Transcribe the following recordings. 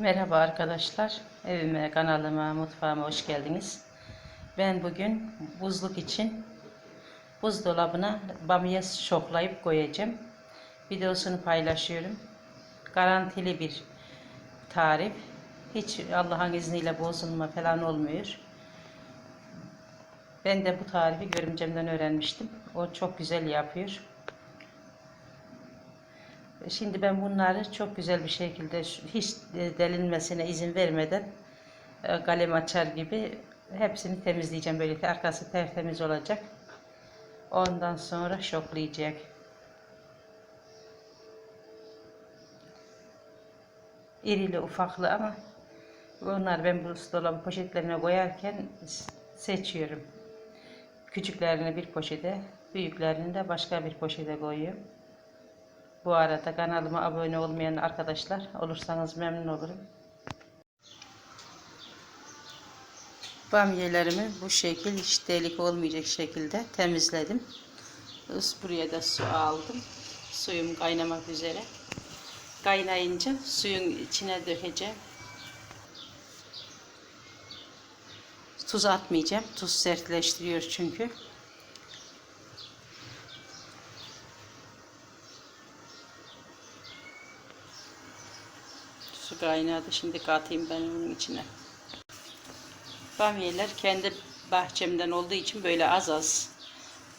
Merhaba arkadaşlar. Evime, kanalıma, mutfağıma hoş geldiniz. Ben bugün buzluk için buzdolabına bamya şoklayıp koyacağım. Videosunu paylaşıyorum. Garantili bir tarif. Hiç Allah'ın izniyle bozulma falan olmuyor. Ben de bu tarifi görümcemden öğrenmiştim. O çok güzel yapıyor. Şimdi ben bunları çok güzel bir şekilde hiç e, delinmesine izin vermeden e, kalem açar gibi hepsini temizleyeceğim. Böylelikle arkası tertemiz olacak. Ondan sonra şoklayacak. İrili ufaklı ama bunlar ben bu dolabı poşetlerine koyarken seçiyorum. Küçüklerini bir poşete, büyüklerini de başka bir poşete koyuyorum. Bu arada kanalıma abone olmayan arkadaşlar olursanız memnun olurum. Bamyelerimi bu şekil hiç delik olmayacak şekilde temizledim. Buraya da su aldım. Suyum kaynamak üzere. Kaynayınca suyun içine dökeceğim. Tuz atmayacağım. Tuz sertleştiriyor çünkü. Su kaynadı. Şimdi katayım ben bunun içine. Bamyeler kendi bahçemden olduğu için böyle az az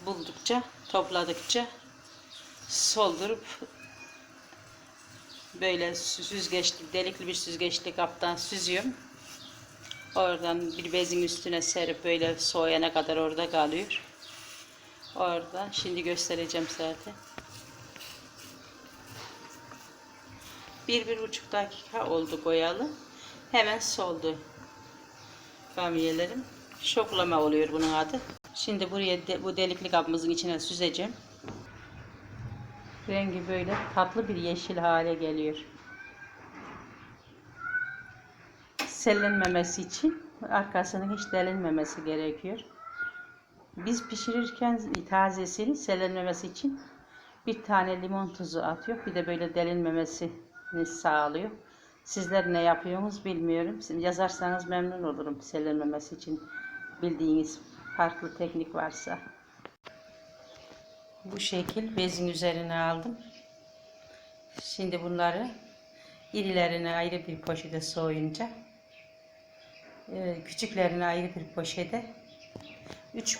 buldukça, topladıkça soldurup böyle süzgeçli, delikli bir süzgeçli kaptan süzüyorum. Oradan bir bezin üstüne serip böyle soğuyana kadar orada kalıyor. Orada şimdi göstereceğim zaten. Bir, bir buçuk dakika oldu koyalı. Hemen soldu bamyelerim. Şoklama oluyor bunun adı. Şimdi buraya de, bu delikli kabımızın içine süzeceğim. Rengi böyle tatlı bir yeşil hale geliyor. Sellenmemesi için arkasının hiç delinmemesi gerekiyor. Biz pişirirken tazesini sellenmemesi için bir tane limon tuzu atıyor. Bir de böyle delinmemesini sağlıyor. Sizler ne yapıyorsunuz bilmiyorum. Siz yazarsanız memnun olurum sellenmemesi için bildiğiniz farklı teknik varsa. Bu şekil bezin üzerine aldım. Şimdi bunları irilerini ayrı bir poşete soyunca e, küçüklerini ayrı bir poşete 3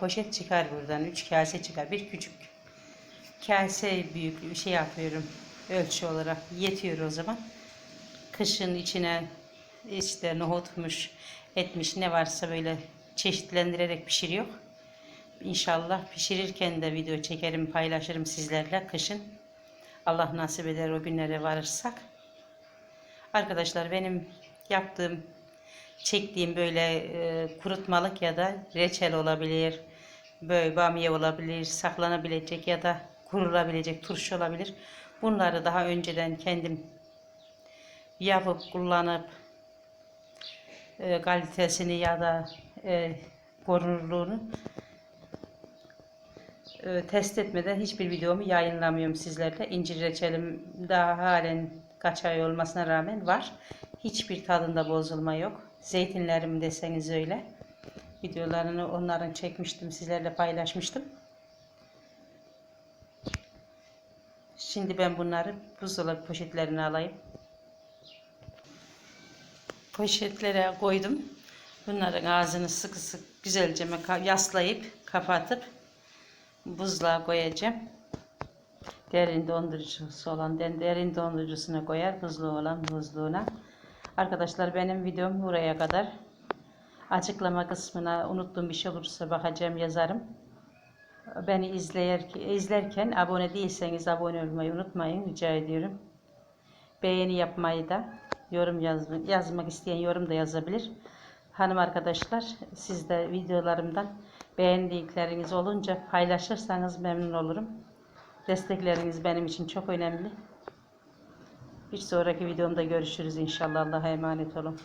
poşet çıkar buradan. 3 kase çıkar. Bir küçük kase büyüklüğü şey yapıyorum. Ölçü olarak yetiyor o zaman. Kışın içine işte nohutmuş, etmiş ne varsa böyle çeşitlendirerek pişiriyor. İnşallah pişirirken de video çekerim, paylaşırım sizlerle kışın. Allah nasip eder o günlere varırsak. Arkadaşlar benim yaptığım, çektiğim böyle e, kurutmalık ya da reçel olabilir, böyle bamya olabilir, saklanabilecek ya da kurulabilecek turşu olabilir. Bunları daha önceden kendim yapıp kullanıp e, kalitesini ya da e, korunurluğunu e, test etmeden hiçbir videomu yayınlamıyorum sizlerle. İncir reçelim daha halen kaç ay olmasına rağmen var. Hiçbir tadında bozulma yok. Zeytinlerim deseniz öyle. Videolarını onların çekmiştim, sizlerle paylaşmıştım. Şimdi ben bunları buzdolabı poşetlerine alayım. Poşetlere koydum. Bunların ağzını sıkı sık güzelce yaslayıp kapatıp buzluğa koyacağım. Derin dondurucusu olan derin dondurucusuna koyar. Buzluğu olan buzluğuna. Arkadaşlar benim videom buraya kadar. Açıklama kısmına unuttuğum bir şey olursa bakacağım yazarım. Beni izler, izlerken abone değilseniz abone olmayı unutmayın rica ediyorum. Beğeni yapmayı da yorum yazma, yazmak isteyen yorum da yazabilir. Hanım arkadaşlar siz de videolarımdan beğendikleriniz olunca paylaşırsanız memnun olurum. Destekleriniz benim için çok önemli. Bir sonraki videomda görüşürüz inşallah. Allah'a emanet olun.